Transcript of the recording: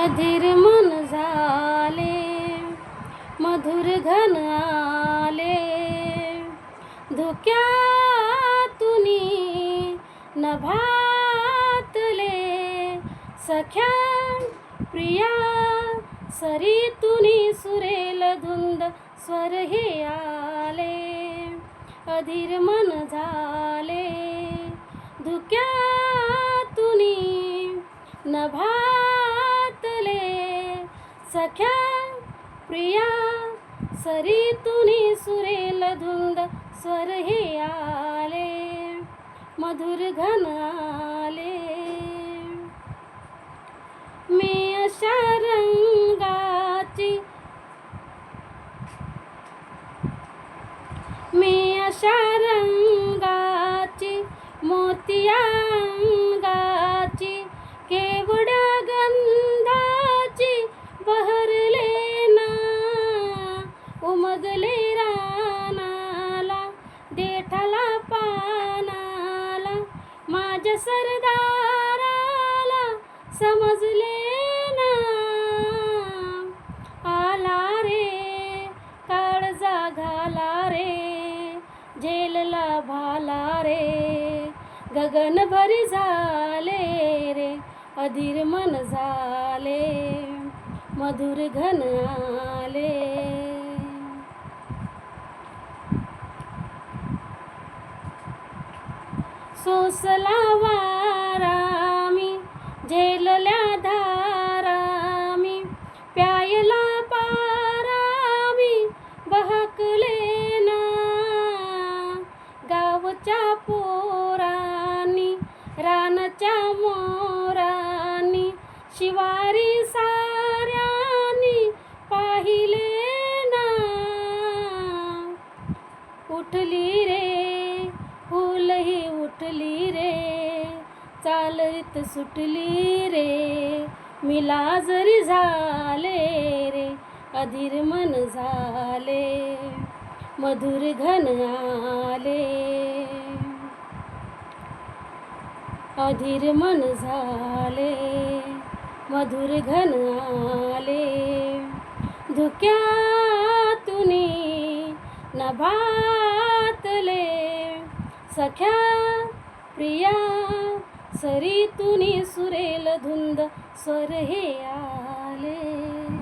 अधीर मन झाले मधुर घन आले. धुक्यातुनी नभातले सख्या प्रिया सरीतुनी सुरेल धुंद स्वर हे आले. अधीर मन झाले धुक्यातुनी नभा सख्या प्रिया सरीतुनी सुरेल धुंद स्वर हे आले मधुर घन आले. मी अशा रंगाची मी अशा रंगाची मोतिया देठाला पानाला माझ्या सरदाराला समजले ना. आला रे काळजा घाला रे झेलला भाला रे. गगन भरी झाले रे अधीर मन झाले मधुर घन आले. सोसला वारामी झेलल्या धारामी प्यायला पारामी बहकले ना. गावच्या पोरानी रानच्या मोरानी शिवारी साऱ्यानी पाहिले ना. उठली रे फुलही सुटली रे चालत सुटली रे मिला जरी झाले रे अधीर मन झाले मधुर घन आले. अधीर मन झाले मधुर घन आले. धुक्यातुनी नभा सख्या प्रिया सरीतुनी सुरेल धुंद स्वर हे आले.